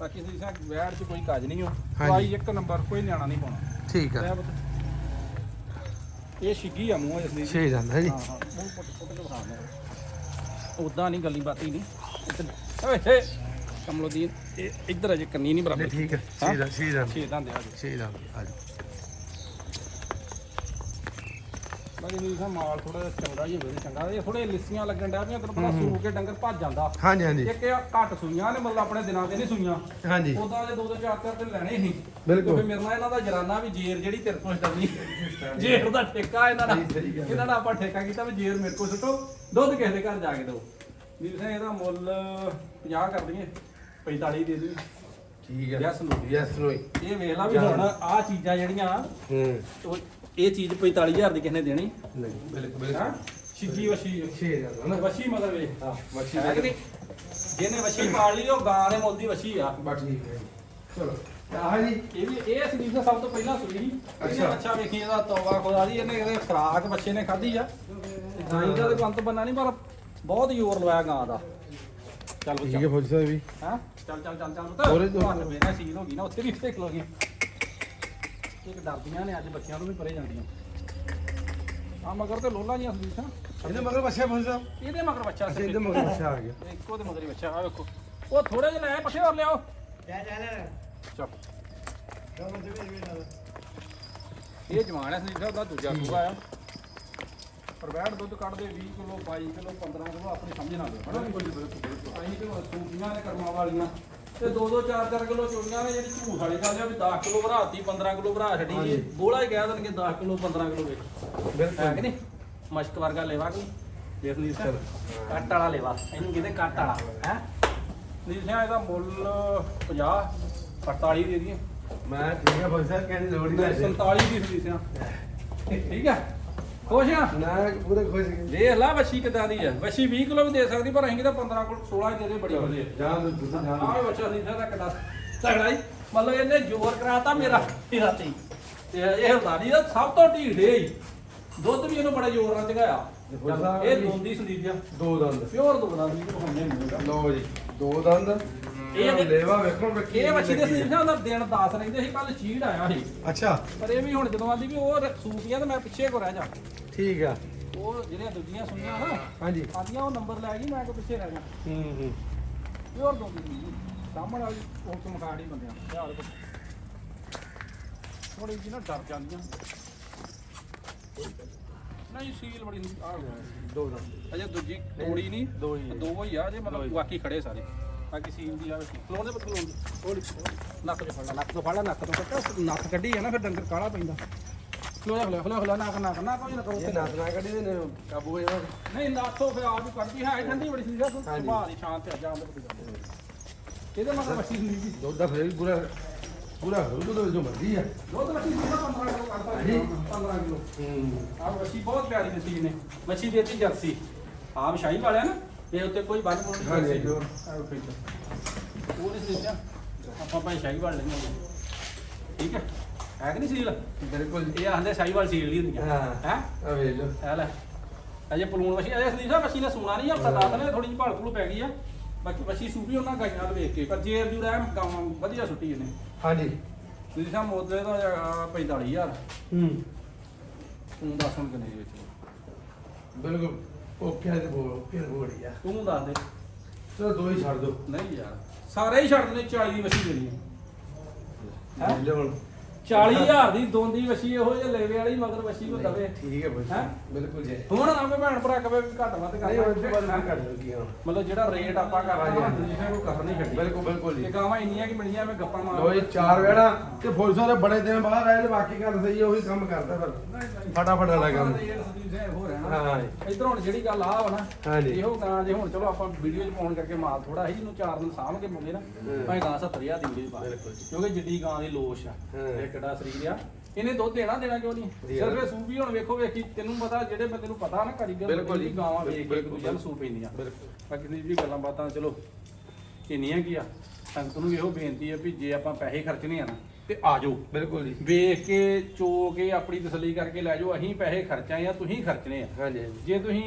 ਬਾਕੀ ਤੁਸੀਂ ਸਾਂ ਵੈੜ 'ਚ ਕੋਈ ਕਾਜ ਨਹੀਂ ਹੋ। ਦਵਾਈ ਇੱਕ ਨੰਬਰ ਕੋਈ ਨਿਆਣਾ ਨਹੀਂ ਪਾਉਣਾ। ਠੀਕ ਆ। ਲੈ ਪੁੱਤ। ਇਹ ਛਿੱਗੀ ਆ ਮੂੰਹ ਇਸ ਦੀ। ਛੇ ਜਾਂਦਾ ਜੀ। ਹਾਂ ਹਾਂ। ਮੂੰਹ ਪੁੱਟ ਪੁੱਟ ਕੇ ਬਣਾ ਉਦਾਂ ਨਹੀਂ ਗੱਲੀ ਬਾਤੀ ਨਹੀਂ। ਓਏ ਹੇ ਕਮਲੋਦੀਨ ਇਹ ਇੱਧਰ ਅਜੇ ਕੰਨੀ ਨਹੀਂ ਨਹੀਂ ਬਰਾਬਰ ਠੀਕ ਹੈ ਛੇ ਦਾ ਛੇ ਦਾ ਛੇ ਦੰਦ ਆ ਜੀ ਛੇ ਦਾ ਆ ਜੀ ਬਾਕੀ ਨਹੀਂ ਸਾ ਮਾਲ ਥੋੜਾ ਚੰਗਾ ਹੀ ਹੋਵੇ ਚੰਗਾ ਇਹ ਥੋੜੇ ਲਿੱਸੀਆਂ ਲੱਗਣ ਡਿਆ ਪਈਆਂ ਤੈਨੂੰ ਪਤਾ ਸੂ ਕੇ ਡੰਗਰ ਭੱਜ ਜਾਂਦਾ ਹਾਂਜੀ ਹਾਂਜੀ। ਇੱਕ ਇਹ ਘੱਟ ਸੂਈਆਂ ਨੇ ਮਤਲਬ ਆਪਣੇ ਦਿਨਾਂ ਤੇ ਨਹੀਂ ਸੂਈਆਂ। ਹਾਂਜੀ। ਉਦਾਂ ਦੇ ਦੋ ਦੋ ਚਾਰ ਚਾਰ ਤੇ ਲੈਣੇ ਸੀ। ਬਿਲਕੁਲ। ਕਿਉਂਕਿ ਮੇਰੇ ਨਾਲ ਇਹਨਾਂ ਦਾ ਜਰਾਨਾ ਵੀ ਜੇਰ ਜਿਹੜੀ ਤੇਰੇ ਤੋਂ ਛੱਡਣੀ ਜੇਰ ਦਾ ਠੇਕਾ ਇਹਨਾਂ ਦਾ। ਇਹਨਾਂ ਦਾ ਆਪਾਂ ਠੇਕਾ ਕੀਤਾ ਵੀ ਜੇਰ ਮੇਰੇ ਕੋਲ ਸੁੱਟੋ ਦੁੱਧ ਕਿਸੇ ਦੇ ਘਰ ਜਾ ਕੇ ਦਿਓ। ਵੀਰ ਸਿੰਘ ਇਹਦਾ ਮੁੱਲ 50 ਕਰ ਦਈਏ। 45 ਦੇ ਦਈਏ। ਠੀਕ ਯੈਸ ਨੋ ਯੈਸ ਰੋਈ ਇਹ ਵੇਖ ਲਾ ਵੀ ਹੁਣ ਆਹ ਚੀਜ਼ਾਂ ਜਿਹੜੀਆਂ ਹੂੰ। ਉਹ ਇਹ ਚੀਜ਼ 45000 ਦੀ ਕਿਸੇ ਨੇ ਦੇਣੀ। ਨਹੀਂ ਬਿਲਕੁਲ ਹਾਂ? ਬਿਲਕੁਲ ਵਸ਼ੀ ਛੇ ਦਾ ਨਾ। ਵਸ਼ੀ ਮਤਲਬ ਵੇਖ ਹਾਂ ਬੱਚੀ ਹੈ ਕਿ ਨਹੀਂ? ਜਿਹਨੇ ਵਸ਼ੀ ਪਾਲ ਲਈ ਉਹ ਗਾਂ ਦੇ ਮੁੱਲ ਦੀ ਵਸ਼ੀ ਆ। ਬਸ ਠੀਕ ਹੈ ਚਲੋ। ਆਹ ਜੀ। ਇਹ ਵੀ ਇਹ ਸਰੀਰ ਦਾ ਸਭ ਤੋਂ ਪਹਿਲਾਂ ਸੂਈ ਸੀ ਅੱਛਾ। ਅੱਛਾ ਵੇਖੀ ਇਹਦਾ ਤੋਬਾ ਖੁਦਾ ਦੀ ਇਹਨੇ ਇਹਦੇ ਖਰਾਕ ਬੱਚੇ ਨੇ ਖਾਧੀ ਆ। ਤੇ ਗਾਈ ਦਾ ਤੇ ਕੰਤ ਬੰਨਾ ਨਹੀਂ ਪਰ ਬਹੁਤ ਜ਼ੋਰ ਲਵਾਇਆ ਗਾਂ ਦਾ। ਚੱਲ ਠੀਕ ਹੈ ਫੌਜੀ ਸਾਹਿਬ ਵੀ ਹਾਂ? ਚੱਲ ਚੱਲ ਚੱਲ ਚੱਲ ਉਹਦੇ ਪੁੱਤ ਤੋਂ- ਹੱਥ ਮੇਰਾ ਸੀਲ ਹੋ ਗਈ ਨਾ ਉੱਥੇ ਵੀ ਦੇਖ ਲੋ ਗਈਆਂ ਇੱਕ ਡਰਦੀਆਂ ਨੇ ਅੱਜ ਬੱਚਿਆਂ ਨੂੰ ਵੀ ਪਰੇ ਜਾਂਦੀਆਂ। ਆ ਮਗਰ ਤੇ ਲੋਲਾ ਜੀਆਂ ਸੰਦੀਸਾਂ ਇਹਦੇ ਮਗਰ ਬੱਚਾ ਫੌਜੀ ਸਾਹਿਬ। ਇਹਦੇ ਮਗਰ ਬੱਚਾ ਅੱਛਾ ਇਹਦੇ ਮਗਰ ਬੱਚਾ ਆ ਗਿਆ। ਇੱਕੋ ਦੇ ਮਗਰ ਹੀ ਬੱਚਾ ਆ ਵੇਖੋ। ਉਹ ਥੋੜੇ ਜਿਹਾ ਲੈ ਪੱਠੇ ਹੋਰ ਲਿਆਓ। ਚੱਲ। ਇਹ ਜਵਾਨ ਹੈ ਸੰਦੀਪ ਸਾਹਿਬ ਦਾ ਦੂਜਾ ਸੂਆ ਆ। ਪਰ ਬੈੜ ਦੁੱਧ ਕੱਢਦੇ 20 ਕਿਲੋ 22 ਕਿਲੋ 15 ਕਿਲੋ ਆਪਣੀ ਸਮਝ ਨਾਲ ਦਿਓ ਹਨਾ ਅਸੀਂ ਤੇ ਹੁਣ ਸੂਪੀਆਂ ਨੇ ਕਰਮਾਂ ਵਾਲੀਆਂ। ਤੇ 2 2 4 4 ਕਿਲੋ ਚੋਣੀਆਂ ਨੇ ਜਿਹੜੀ ਝੂਠ ਵਾਲੀ ਗੱਲ ਆ ਵੀ 10 ਕਿਲੋ ਭਰਾਤੀ 15 ਕਿਲੋ ਭਰਾ ਛੱਡੀ। ਜੀ ਬੋਲਾ ਹੀ ਕਹਿ ਦੇਣਗੇ 10 ਕਿਲੋ 15 ਕਿਲੋ ਵੇਚ। ਹੈ ਬਿਲਕੁਲ। ਕਿ ਨਹੀਂ? ਮਸ਼ਕ ਵਰਗਾ ਲੈਵਾ ਦੇਖ ਲਈ ਸਰ। ਕੱਟ ਵਾਲਾ ਲੈਵਾ। ਇਹਨੂੰ ਕਹਿੰਦੇ ਕੱਟ ਵਾਲਾ? ਹੈ? ਨੀਲ ਸਿੰਘ ਇਹਦਾ ਮੁੱਲ 50 48 ਦੇ ਦਈਏ। ਮੈਂ ਠੀਕ ਹੈ ਫੌਜੀ ਸਾਹਿਬ ਕਹਿੰਦੀ ਲੋੜ ਹੀ ਨਹੀਂ 47 ਦੀ ਨੀਲ ਸਿੰਘ। ਠੀਕ ਹੈ ਖੁਸ਼ ਆ? ਨਾ ਪੂਰੇ ਖੁਸ਼ ਦੇਖ ਲਾ ਵੱਛੀ ਕਿਦਾਂ ਦੀ ਹੈ ਵੱਛੀ 20 ਕਿਲੋ ਵੀ ਦੇ ਸਕਦੀ ਪਰ ਅਸੀਂ ਤਾਂ 15 ਕੋਲ 16 ਹੀ ਦੇ ਦੇ ਬੜੀ ਵਧੀਆ। ਦੋ ਤੁਸੀਂ ਜਾਨ ਆਹ ਵੀ ਬੱਚਾ ਨਹੀਂ ਦਾ ਕਿੱਡਾ ਤਗੜਾ ਹੀ ਮਤਲਬ ਇਹਨੇ ਜ਼ੋਰ ਕਰਾਤਾ ਮੇਰਾ ਰਾਤੀ। ਤੇ ਇਹ ਹੁੰਦਾ ਨਹੀਂ ਸਭ ਤੋਂ ਢੀਠੇ ਹੀ। ਦੁੱਧ ਵੀ ਇਹਨੂੰ ਬੜਾ ਜ਼ੋਰ ਨਾਲ ਚਗਾਇਆ ਇਹ ਦੋਂਦੀ ਸੰਦੀਪ ਆ। ਦੋ ਦੰਦ। ਪਿਓਰ ਦਾ ਵੀ ਹੁੰਦੇ ਨਹੀਂ। ਲਓ ਜੀ। ਦੋ ਦੰਦ ਇਹ ਲੇਵਾ ਵੇਖੋ ਵੇਖੀ ਇਹ ਬੱਚੀ ਦੇ ਸੰਦੀਪ ਸਾਹਿਬ ਦਾ ਦਿਨ 10 ਰਹਿੰਦੇ ਸੀ ਕੱਲ ਚੀੜ ਆਇਆ ਸੀ। ਅੱਛਾ। ਪਰ ਇਹ ਵੀ ਹੁਣ ਜਦੋਂ ਆਂਦੀ ਵੀ ਉਹ ਸੂਪੀਆਂ ਤੇ ਮੈਂ ਪਿੱਛੇ ਕੋ ਰਹਿ ਜਾ। ਠੀਕ ਆ। ਉਹ ਜਿਹੜੀਆਂ ਦੂਜੀਆਂ ਸੁਣੀਆਂ ਨਾ ਹਾਂਜੀ। ਆਂਦੀਆਂ ਉਹ ਨੰਬਰ ਲੈ ਗਈ ਮੈਂ ਕੋ ਪਿੱਛੇ ਰਹਿ ਜਾ। ਹੂੰ ਹੂੰ। ਪਿਓਰ ਦੋਂਦੀ ਸੀ ਸਾਹਮਣੇ ਵਾਲੀ ਉਹ ਤੋਂ ਮਕਾੜੀ ਬੰਦਿਆਂ ਰੱਖੋ। ਥੋੜੀ ਜਿਹੀ ਨਾ ਡਰ ਜਾਂਦੀਆਂ। ਨਹੀਂ ਸੀਲ ਬੜੀ ਹੁੰਦੀ। ਆ ਗਿਆ ਦੋ ਦੰਦ ਅਜੇ ਦੂਜੀ ਤੋੜੀ ਨਹੀਂ। ਦੋ ਹੀ ਦੋ ਹੀ ਆ ਜੇ ਮਤਲਬ ਬਾਕੀ ਖੜੇ ਸਾਰੇ। ਬਾਕੀ ਸੀਲ ਦੀ ਆਵੇ ਖਲੋਣ ਦੇ ਦੇ। ਥੋੜੀ ਨੱਕ ਤੋਂ ਫੜ ਲੈ। ਨੱਕ ਤੋਂ ਫੜ ਲੈ ਨੱਕ ਤੋਂ ਕੱਟ ਨੱਕ ਕੱਢੀ ਹੈ ਨਾ ਫਿਰ ਡੰਗਰ ਕਾਲਾ ਪੈਂਦਾ। ਖਲੋ ਜਾ ਖਲੋ ਖਲੋ ਖਲੋ ਨੱਕ ਨੱਕ ਨਾ ਕੋਈ ਨਾ ਕਰੋ ਇਹ ਨਾਸ ਨਾ ਕੱਢੀ ਦੇ ਕਾਬੂ ਹੋ ਜਾਣਾ ਨਹੀਂ ਨਾਥੋ ਫਿਰ ਆਪ ਹੀ ਕੱਢਦੀ। ਹੈ ਠੰਡੀ ਬੜੀ ਸੀ ਹਾਂਜੀ। ਸੁਭਾਅ ਦੀ ਸ਼ਾਂਤ ਤੇ ਜਾਂ ਅੰਦਰ ਇਹਦੇ ਮਗਰ ਬੱਚੀ ਹੁੰਦੀ ਸੀ। ਦੁੱਧ ਦਾ ਫਿਰ ਵੀ ਪੂਰਾ ਪੂਰਾ ਦੁੱਧ ਦਾ ਜੋ ਮਰਦੀ ਆ। ਦੁੱਧ ਬੱਚੀ ਸੀ 15 ਕਿਲੋ ਕੱਢਦਾ ਹਾਂਜੀ। 15 ਕਿਲੋ। ਹੂੰ। ਆਹ ਬੱਚੀ ਬਹੁਤ ਪਿਆਰੀ ਦਿੱਤੀ ਨੇ ਬੱਚੀ ਦੇਤੀ ਜਰਸੀ। ਆਪ ਸ਼ਾਹੀ ਵਾਲਿਆ ਨਾ ਇਹ ਉੱਤੇ ਕੋਈ ਬੰਨ ਬੋਲ ਹਾਂਜੀ, ਨਹੀਂ ਜ਼ਰੂਰ। ਆਹ ਫੇਰ ਉਹ ਨਹੀਂ ਸੀ ਆਪਾਂ ਭਾਈ ਸ਼ਾਹੀ ਵਾਲ ਲੈਂਦੇ ਠੀਕ ਹੈ? ਹੈ ਕਿ ਨਹੀਂ ਸੀਲ? ਬਿਲਕੁਲ ਜੀ। ਇਹ ਆਂਦੇ ਸ਼ਾਹੀ ਵਾਲ ਸੀਲ ਨਹੀਂ ਹੁੰਦੀਆਂ ਹਾਂ। ਹੈ? ਆ ਵੇਖ ਲਓ। ਹੈ ਲੈ। ਅਜੇ ਪਲੂਣ ਵਸ਼ੀ ਅਜੇ ਸੰਦੀਪ ਸਾਹਿਬ ਨੇ ਸੁਣਾ ਨਹੀਂ ਹਫਤਾ ਦਸ ਨੇ ਥੋੜੀ ਜਿਹੀ ਭਾਲ ਭੂਲ ਪੈ ਗਈ ਆ। ਬਾਕੀ ਵਸ਼ੀ ਸੂਪੀ ਉਹਨਾਂ ਗਾਈਆਂ ਨੂੰ ਵੇਖ ਕੇ ਪਰ ਜੇਰ ਦੀ ਰਹਿਮ ਗਾਵਾਂ ਵਧੀਆ ਸੁੱਟੀ ਇਹਨੇ। ਹਾਂਜੀ। ਸੰਦੀਪ ਸਾਹਿਬ ਮੋਦਲੇ ਦਾ ਹੈਗਾ 45000 ਹੂੰ। ਤੂੰ ਦੱਸ ਹੁਣ ਕਿੰਨੇ ਦੇ ਵਿੱਚ। ਬਿਲਕੁਲ ਓਕੇ ਤੇ ਬੋਲ ਓਕੇ ਤੇ ਆ ਤੂੰ ਦੱਸ ਦੇ। ਚਲੋ ਦੋ ਹੀ ਛੱਡ ਦੋ। ਨਹੀਂ ਯਾਰ ਸਾਰੇ ਹੀ ਛੱਡ ਦੇ 40 ਦੀ ਵਸ਼ੀ ਦੇਣੀ ਹੈ। ਹੈਂ? ਲੈ ਹੁਣ 40000 ਦੀ ਦੋਂਦੀ ਵਸ਼ੀ ਇਹੋ ਜਿਹੇ ਲੈਵੇ ਵਾਲੀ ਮਗਰ ਵਸ਼ੀ ਕੋ ਦਵੇ। ਠੀਕ ਹੈ ਬਈ ਹੈਂ? ਬਿਲਕੁਲ ਜੀ। ਹੁਣ ਆਪੇ ਭੈਣ ਭਰਾ ਕਵੇ ਵੀ ਘੱਟ ਵੱਧ ਨਹੀਂ ਉਹ ਤੋਂ ਬਾਅਦ ਕਰ ਮੈਂ ਕਰ ਲੂਗੀ ਹਾਂ। ਮਤਲਬ ਜਿਹੜਾ ਰੇਟ ਆਪਾਂ ਹਾਂਜੀ, ਨਾ। ਜਿਵੇਂ ਉਹ ਕਰ ਨਹੀਂ ਛੱਡੀ। ਬਿਲਕੁਲ ਬਿਲਕੁਲ ਤੇ ਜੀ ਗਾਵਾਂ ਇੰਨੀਆਂ ਕਿ ਮਿਲੀਆਂ ਮੈਂ ਗੱਪਾਂ ਮਾਰ ਲੋ ਜੀ ਚਾਰ ਵੇੜਾ ਤੇ ਫੁੱਲ ਸਾਰੇ ਬੜੇ ਦਿਨ ਬਾਅਦ ਆਏ ਤੇ ਬਾਕੀ ਗੱਲ ਸਹੀ ਹੈ, ਉਹੀ ਕੰਮ ਕਰਦਾ ਫਿਰ। ਫਟਾਫਟ ਵਾਲਾ ਕੰਮ। ਹਾਂ ਇਧਰ ਹੁਣ ਜਿਹੜੀ ਗੱਲ ਆ ਵਾ ਨਾ ਹਾਂਜੀ। ਇਹੋ ਗਾਂ ਜੇ ਹੁਣ ਚਲੋ ਆਪਾਂ ਵੀਡੀਓ 'ਚ ਪਾਉਣ ਕਰਕੇ ਮਾਲ ਥੋੜਾ ਸੀ ਜਿਹਨੂੰ ਚਾਰ ਦਿਨ ਸਾਂਭ ਕੇ ਪਾਉਂਦੇ ਨਾ ਭਾਵੇਂ ਗਾਂ 70000 ਦੀ ਬਾਅਦ ਬਿਲਕੁਲ। ਕਿਉਂਕਿ ਜਿੱਡੀ ਗਾਂ ਦੀ ਲੋਸ਼ ਆ ਹਾਂ। ਇਹ ਕਿੱਡਾ ਸਰੀਰ ਆ ਇਹਨੇ ਦੁੱਧ ਦੇਣਾ ਦੇਣਾ ਕਿਉਂ ਨਹੀਂ ਜੀ। ਸਿਰਫ ਇਹ ਸੂਪ ਹੀ ਹੁਣ ਵੇਖੋ ਵੇਖੀ ਤੈਨੂੰ ਪਤਾ ਜਿਹੜੇ ਬੰਦੇ ਨੂੰ ਪਤਾ ਨਾ ਕਾਰੀਗਰ ਬਿਲਕੁਲ ਜੀ। ਗਾਵਾਂ ਵੇਖ ਕੇ ਇੱਕ ਬਿਲਕੁਲ। ਦੂਜੇ ਨੂੰ ਸੂਪ ਪੈਂਦੀਆਂ ਬਿਲਕੁਲ ਬਾਕੀ ਦੀ ਵੀ ਗੱਲਾਂ ਬਾਤਾਂ ਚਲੋ ਕਿੰਨੀਆਂ ਕੀ ਆ ਸੰਗਤ ਨੂੰ ਇਹੋ ਬੇਨਤੀ ਹੈ ਵੀ ਜੇ ਆਪਾਂ ਪੈਸੇ ਖਰਚਣੇ ਆ ਨਾ ਤੇ ਆ ਜਾਓ। ਬਿਲਕੁਲ ਜੀ। ਵੇਖ ਕੇ ਚੋ ਕੇ ਆਪਣੀ ਤਸੱਲੀ ਕਰਕੇ ਲੈ ਜਾਓ ਅਸੀਂ ਪੈਸੇ ਖਰਚਾਏ ਆ ਤੁਸੀਂ ਖਰਚਣੇ ਆ। ਹਾਂਜੀ ਜੇ ਤੁਸੀਂ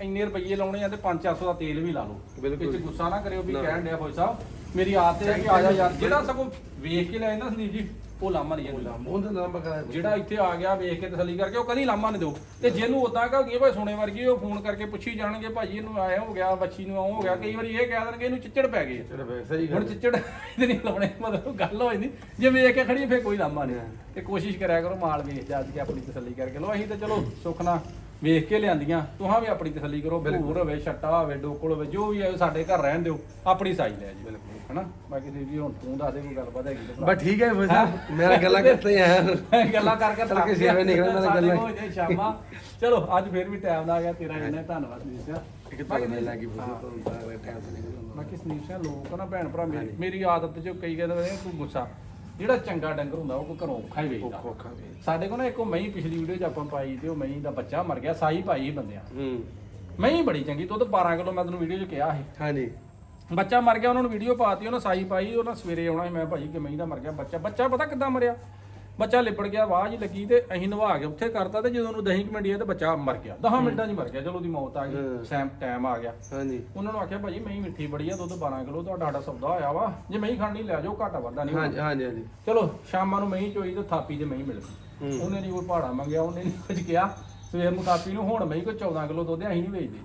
ਇੰਨੇ ਰੁਪਏ ਲਾਉਣੇ ਆ ਤੇ 5-400 ਦਾ ਤੇਲ ਵੀ ਲਾ ਲਓ। ਬਿਲਕੁਲ। ਵਿੱਚ ਗੁੱਸਾ ਨਾ ਕਰਿਓ ਵੀ। ਕਹਿਣ ਡਿਆ ਫੌਜ ਸਾਹਿਬ ਮੇਰੀ ਆਦਤ ਹੈ ਕਿ ਆ ਜਾ ਯਾਰ ਜਿਹੜਾ ਸਗੋਂ ਵੇਖ ਕੇ ਲੈ ਜਾਂਦਾ ਸੰਦੀਪ ਜੀ ਉਹ ਲਾਮਾ ਨਹੀਂ ਜਾਂਦਾ। ਤੇ ਨਾਮ ਬਕਰਾ ਜਿਹੜਾ ਇੱਥੇ ਆ ਗਿਆ ਵੇਖ ਕੇ ਤਸੱਲੀ ਕਰਕੇ ਉਹ ਕਦੀ ਲਾਮਾ ਨਹੀਂ ਦਿਓ। ਤੇ ਜਿਹਨੂੰ ਉਦਾਂ ਕਹਦੀ ਹੈ ਭਾਈ ਸੋਨੇ ਵਰਗੀ ਉਹ ਫੋਨ ਕਰਕੇ ਪੁੱਛੀ ਜਾਣਗੇ ਭਾਜੀ ਇਹਨੂੰ ਆਇਆ ਹੋ ਗਿਆ ਬੱਚੀ ਨੂੰ ਆਉਂ ਹੋ ਗਿਆ ਕਈ ਵਾਰੀ ਇਹ ਕਹਿ ਦੇਣਗੇ ਇਹਨੂੰ ਚਿੱਚੜ ਪੈ ਗਏ। ਆ। ਚਲੋ ਬਈ ਸਹੀ ਹੁਣ ਗੱਲ ਚਿੱਚੜ ਇਹਦੇ ਨਹੀਂ ਲਾਉਣੇ ਮਤਲਬ ਗੱਲ ਹੋ ਜਾਂਦੀ ਜੇ ਵੇਖ ਕੇ ਖੜੀ ਫੇਰ ਕੋਈ ਲਾਮਾ ਨਹੀਂ। ਤੇ ਕੋਸ਼ਿਸ਼ ਕਰਿਆ ਕਰੋ ਮਾਲ ਵੇਖ ਜਾ ਕੇ ਆਪਣੀ ਤਸੱਲੀ ਕਰਕੇ ਲੋ ਅਸੀਂ ਤਾਂ ਚਲੋ ਸੁੱਖ ਨਾਲ ਵੇਖ ਕੇ ਲਿਆਂਦੀਆਂ। ਤੁਹਾਂ ਵੀ ਆਪਣੀ ਤਸੱਲੀ ਕਰੋ ਭੂਰ ਹੋਵੇ ਛੱਟਾ ਹੋਵੇ ਡੋਕਲ ਹੋਵੇ ਜੋ ਵੀ ਹੈ ਸਾਡੇ ਘਰ ਰਹਿਣ ਦਿਓ ਆਪਣੀ ਸਾਈ ਲੈ ਜੀ ਬਿਲਕੁਲ। ਹਨਾ? ਬਾਕੀ ਦੀ ਵੀ ਹੁਣ ਤੂੰ ਦੱਸ ਦੇ ਕੋਈ ਗੱਲਬਾਤ ਹੈਗੀ ਤੇ ਭਰਾ। ਬਸ ਠੀਕ ਹੈ ਸਾਹਿਬ ਮੇਰਾ ਗੱਲਾਂ ਕਰਤੇ ਆ। ਗੱਲਾਂ ਕਰਕੇ ਤੜਕੇ ਥੱਕ ਛੇ। ਵਜੇ ਨਿਕਲਣ ਵਾਲੀ ਸਾਡੇ ਗੱਲਾਂ। ਸ਼ਾਮਾਂ। ਚਲੋ ਅੱਜ ਫੇਰ ਵੀ ਟਾਈਮ ਆ ਗਿਆ ਤੇਰਾ ਇੰਨਾ ਧੰਨਵਾਦ ਜੀ ਸਿਆ ਇੱਕ ਤਾਂ ਮੈਂ ਲੱਗੀ ਫੌਜ ਸਾਹਿਬ ਤੁਹਾਨੂੰ ਤਾਂ ਟਾਈਮ ਤੇ ਨਿਕਲਣਾ। ਬਾਕੀ ਸੰਦੀਪ ਸਿੰਘ ਲੋਕ ਨਾ ਭੈਣ ਭਰਾ ਮੇਰੀ ਮੇਰੀ ਆਦਤ ਚ ਕਈ ਕਹਿੰਦੇ ਨੇ ਤੂੰ ਗੁੱਸਾ। ਜਿਹੜਾ ਚੰਗਾ ਡੰਗਰ ਹੁੰਦਾ ਉਹ ਕੋਈ ਘਰੋਂ ਔਖਾ ਹੀ ਵੇਚਦਾ। ਔਖਾ ਸਾਡੇ ਕੋਲ ਨਾ ਇੱਕ ਉਹ ਮਹੀਂ ਪਿਛਲੀ ਵੀਡੀਓ 'ਚ ਆਪਾਂ ਪਾਈ ਤੇ ਉਹ ਮਹੀਂ ਦਾ ਬੱਚਾ ਮਰ ਗਿਆ ਸਾਈ ਭਾਈ ਸੀ ਬੰਦਿਆਂ ਹੂੰ। ਮਹੀਂ ਬੜੀ ਚੰਗੀ ਦੁੱਧ 12 ਕਿਲੋ ਮੈਂ ਤੈਨੂੰ ਵੀਡੀਓ 'ਚ ਕਿਹਾ ਸੀ। ਹਾਂਜੀ। ਬੱਚਾ ਮਰ ਗਿਆ ਉਹਨਾਂ ਨੂੰ ਵੀਡੀਓ ਪਾਤੀ ਉਹਨਾਂ ਸਾਈ ਪਾਈ ਉਹਨਾਂ ਸਵੇਰੇ ਆਉਣਾ ਸੀ ਮੈਂ ਭਾਜੀ ਕਿ ਮਹੀਂ ਦਾ ਮਰ ਗਿਆ ਬੱਚਾ ਬੱਚਾ ਪਤਾ ਕਿੱਦਾਂ ਮਰਿਆ? ਬੱਚਾ ਲਿਪੜ ਗਿਆ ਆਵਾਜ਼ ਹੀ ਲੱਗੀ ਤੇ ਅਸੀਂ ਨਵਾ ਕੇ ਉੱਥੇ ਕਰਤਾ ਤੇ ਜਦੋਂ ਉਹਨੂੰ ਦਹੀਂ ਕੁ ਮਿੰਟ ਹੀ ਤੇ ਬੱਚਾ ਮਰ ਗਿਆ। 10 ਮਿੰਟਾਂ 'ਚ ਹੀ ਮਰ ਗਿਆ ਚਲੋ ਉਹਦੀ ਮੌਤ ਆ ਗਈ। ਸੈਮ ਟਾਈਮ ਆ ਗਿਆ। ਹਾਂਜੀ। ਉਹਨਾਂ ਨੂੰ ਆਖਿਆ ਭਾਜੀ ਮਹੀਂ ਮਿੱਠੀ ਬੜੀ ਆ ਦੁੱਧ 12 ਕਿਲੋ ਤੁਹਾਡਾ ਸਾਡਾ ਸੌਦਾ ਹੋਇਆ ਵਾ। ਜੇ ਮਹੀਂ ਖਾਣੀ ਲੈ ਜਾਓ ਘਾਟਾ ਵਾਧਾ ਨਹੀਂ। ਹਾਂਜੀ ਹਾਂਜੀ ਹਾਂਜੀ। ਚਲੋ ਸ਼ਾਮਾਂ ਨੂੰ ਮਹੀਂ ਚੋਈ ਤੇ ਥਾਪੀ ਦੇ ਮਹੀਂ ਮਿਲ ਗਈ। ਉਹਨੇ ਨਹੀਂ ਕੋਈ ਭਾੜਾ ਮੰਗਿਆ ਉਹਨੇ ਨਹੀਂ ਕੁਝ ਕਿਹਾ। ਸਵੇਰ ਨੂੰ ਥਾਪੀ ਨੂੰ ਹੁਣ ਮਹੀਂ ਕੋਈ 14 ਕਿਲੋ ਦੁੱਧ ਅਸੀਂ ਨਹੀਂ ਵੇਚਦੇ।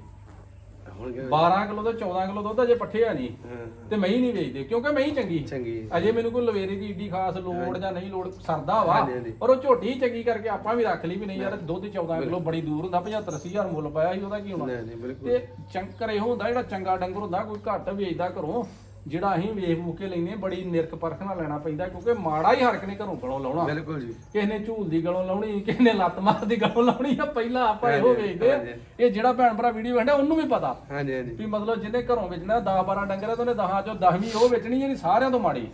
ਹੁਣ ਕਿ 12 ਕਿਲੋ ਤੋਂ 14 ਕਿਲੋ ਦੁੱਧ ਅਜੇ ਪੱਠੇ ਆ ਨਹੀਂ। ਹਾਂ ਤੇ ਮਹੀਂ ਨਹੀਂ ਵੇਚਦੇ ਕਿਉਂਕਿ ਮਹੀਂ ਚੰਗੀ ਚੰਗੀ ਅਜੇ ਮੈਨੂੰ ਕੋਈ ਲਵੇਰੇ ਦੀ ਈਡੀ ਖਾਸ ਲੋੜ ਜਾਂ ਨਹੀਂ ਲੋੜ ਸਰਦਾ ਵਾ। ਹਾਂਜੀ, ਹਾਂਜੀ। ਪਰ ਉਹ ਝੋਟੀ ਚੰਗੀ ਕਰਕੇ ਆਪਾਂ ਵੀ ਰੱਖ ਲਈ ਵੀ ਨਹੀਂ ਯਾਰ ਦੁੱਧ 14 ਕਿਲੋ ਬੜੀ ਦੂਰ ਹੁੰਦਾ 75 80000 ਮੁੱਲ ਪਾਇਆ ਸੀ ਉਹਦਾ ਕੀ ਹੋਣਾ। ਨਹੀਂ ਨਹੀਂ ਬਿਲਕੁਲ। ਤੇ ਚੰਕਰ ਇਹੋ ਹੁੰਦਾ ਜਿਹੜਾ ਚੰਗਾ ਡੰਗਰ ਹੁੰਦਾ ਕੋਈ ਘੱਟ ਵੇਚਦਾ ਘਰੋਂ। ਜਿਹੜਾ ਅਸੀਂ ਵੇਖ ਮੁੱਕੇ ਲੈਨੇ ਬੜੀ ਨਿਰਖ ਪਰਖ ਨਾਲ ਲੈਣਾ ਪੈਂਦਾ ਕਿਉਂਕਿ ਮਾੜਾ ਹੀ ਹਰਕ ਨੇ ਘਰੋਂ ਗਲੋਂ ਲਾਉਣਾ। ਬਿਲਕੁਲ ਜੀ। ਕਿਸੇ ਨੇ ਝੂਲ ਦੀ ਗਲੋਂ ਲਾਉਣੀ ਕਿਸੇ ਨੇ ਲੱਤ ਮਾਰ ਦੀ ਗਲੋਂ ਲਾਉਣੀ ਆ ਪਹਿਲਾਂ ਆਪਾਂ ਇਹੋ ਆ। ਹਾਂਜੀ। ਇਹ ਜਿਹੜਾ ਭੈਣ ਭਰਾ ਵੀਡੀਓ ਵੇਖਦਾ ਉਹਨੂੰ ਵੀ ਪਤਾ। ਹਾਂਜੀ ਹਾਂਜੀ। ਵੀ ਮਤਲਬ ਜਿਹਨੇ ਘਰੋਂ ਵੇਚਣਾ 10 12 ਡੰਗਰ ਆ ਤੇ ਉਹਨੇ 10 ਚੋਂ 10ਵੀਂ ਉਹ ਵੇਚਣੀ ਜਿਹੜੀ ਸਾਰਿਆਂ ਤੋਂ ਮਾੜੀ।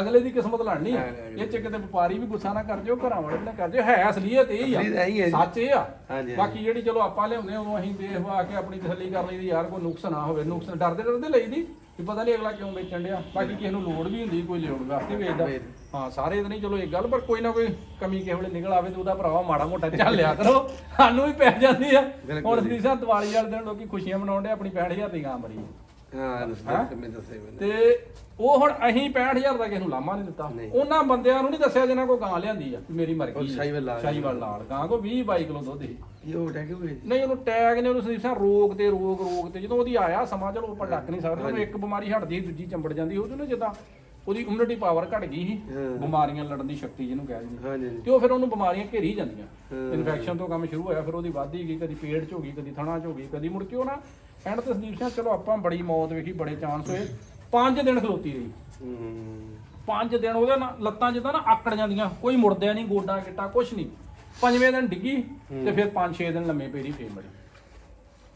ਅਗਲੇ ਦੀ ਕਿਸਮਤ ਲੜਨੀ ਆ। ਇਹ ਚ ਕਿਤੇ ਵਪਾਰੀ ਵੀ ਗੁੱਸਾ ਨਾ ਕਰ ਜਿਓ ਘਰਾਂ ਵਾਲੇ ਨਾ ਕਰ ਜਿਓ ਹੈ ਅਸਲੀਅਤ ਇਹ ਹੀ ਆ। ਸੱਚ ਇਹ ਆ। ਬਾਕੀ ਜਿਹੜੀ ਚਲੋ ਆਪਾਂ ਲਿਆਉਂਦੇ ਉਹ ਅਸੀਂ ਦੇਖ ਵਾ ਕੇ ਆਪਣੀ ਤਸੱਲੀ ਕਰ ਲਈਦੀ ਯਾਰ ਕੋਈ ਨੁਕਸ ਨਾ ਹੋਵੇ। ਨੁਕਸ ਡਰਦੇ ਡਰਦੇ ਲਈਦੀ ਵੀ ਪਤਾ ਨਹੀਂ ਅਗਲਾ ਕਿਉਂ ਵੇਚਣ ਡਿਆ ਬਾਕੀ ਕਿਸੇ ਨੂੰ ਲੋੜ ਵੀ ਹੁੰਦੀ ਕੋਈ ਲਿਆਉਣ ਵਾਸਤੇ ਵੇਚਦਾ ਵੇਚ। ਹਾਂ ਸਾਰੇ ਤਾਂ ਨਹੀਂ ਚਲੋ ਇੱਕ ਗੱਲ ਪਰ ਕੋਈ ਨਾ ਕੋਈ ਕਮੀ ਕਿਸੇ ਵੇਲੇ ਨਿਕਲ ਆਵੇ ਤੇ ਉਹਦਾ ਭਰਾਵਾ ਮਾੜਾ ਮੋਟਾ ਝੱਲਿਆ ਕਰੋ ਸਾਨੂੰ ਵੀ ਪੈ ਜਾਂਦੀ ਆ ਹੁਣ ਜੀ। ਸਦੀਸਾ ਦੀਵਾਲੀ ਵਾਲੇ ਦਿਨ ਲੋਕੀ ਖੁਸ਼ੀਆਂ ਮਨਾਉਣ ਦੇ ਆਪਣੀ 65000 ਦੀ ਗਾਂ ਮਰੀ ਹਾਂ ਤੇ ਉਹ ਹੁਣ ਅਸੀਂ 65000 ਦਾ ਕਿਸੇ ਨੂੰ ਲਾਮਾ ਨਹੀਂ ਦਿੱਤਾ। ਉਹਨਾਂ ਬੰਦਿਆਂ ਨੂੰ ਨਹੀਂ ਦੱਸਿਆ ਜਿਹਨਾਂ ਕੋ ਗਾਂ ਲਿਆਂਦੀ ਆ ਮੇਰੀ ਮਰ ਉਹ ਗਈ ਆ। ਸ਼ਾਹੀਵਾਲ ਲਾਲ। ਸ਼ਾਹੀਵਾਲ ਲਾਲ ਗਾਂ ਕੋ 20 22 ਕਿਲੋ ਦੁੱਧ ਸੀ ਇਹ ਉਹ ਟੈਕ ਹੋਏ ਨਹੀਂ ਉਹਨੂੰ ਟੈਗ ਨੇ ਉਹਨੂੰ ਸਦੀਸਾ ਰੋਗ ਤੇ ਰੋਗ ਰੋਗ ਤੇ ਜਦੋਂ ਉਹਦੀ ਆਇਆ ਸਮਾਂ ਚਲੋ ਆਪਾਂ ਡੱਕ ਨਹੀਂ ਸਕਦੇ ਉਹਨੂੰ ਇੱਕ ਬਿਮਾਰੀ ਹਟਦੀ ਦੂਜੀ ਚੰਬੜ ਜਾਂਦੀ ਉਹਦੇ ਨਾਲ ਜਿੱਦਾਂ ਉਹਦੀ ਇਮਿਊਨਿਟੀ ਪਾਵਰ ਘਟ ਗਈ ਸੀ। ਬਿਮਾਰੀਆਂ ਲੜਨ ਦੀ ਸ਼ਕਤੀ ਜਿਹਨੂੰ ਕਹਿ ਦਿੰਦੇ। ਹਾਂਜੀ। ਤੇ ਉਹ ਫਿਰ ਉਹਨੂੰ ਬਿਮਾਰੀਆਂ ਘੇਰੀ ਜਾਂਦੀਆਂ। ਇਨਫੈਕਸ਼ਨ ਤੋਂ ਕੰਮ ਸ਼ੁਰੂ ਹੋਇਆ ਫਿਰ ਉਹਦੀ ਵੱਧਦੀ ਗਈ ਕਦੀ ਪੇਟ 'ਚ ਹੋ ਗਈ ਕਦੀ ਥਣਾ 'ਚ ਹੋ ਗਈ ਕਦੀ ਮੁੜ ਕੇ ਉਹ ਨਾ ਐਂਡ ਤੇ ਸੰਦੀਪ ਸਿੰਘ ਚਲੋ ਆਪਾਂ ਬੜੀ ਮੌਤ ਵੇਖੀ ਬੜੇ ਚਾਂਸ ਹੋਏ ਪੰਜ ਦਿਨ ਖਲੋਤੀ ਰਹੀ। ਹੂੰ। ਪੰਜ ਦਿਨ ਉਹਦੇ ਨਾਲ ਲੱਤਾਂ ਜਿੱਦਾਂ ਨਾ ਆਕੜ ਜਾਂਦੀਆਂ ਕੋਈ ਮੁੜਦਿਆ ਨਹੀਂ ਗੋਡਾ ਗਿੱਟਾ ਕੁਛ ਨਹੀਂ ਪੰਜਵੇਂ ਦਿਨ ਡਿੱਗੀ ਤੇ ਫਿਰ ਪੰਜ ਛੇ ਦਿਨ ਲੰਮੇ ਪੇਰੀ ਫੇਰ ਮਰੀ।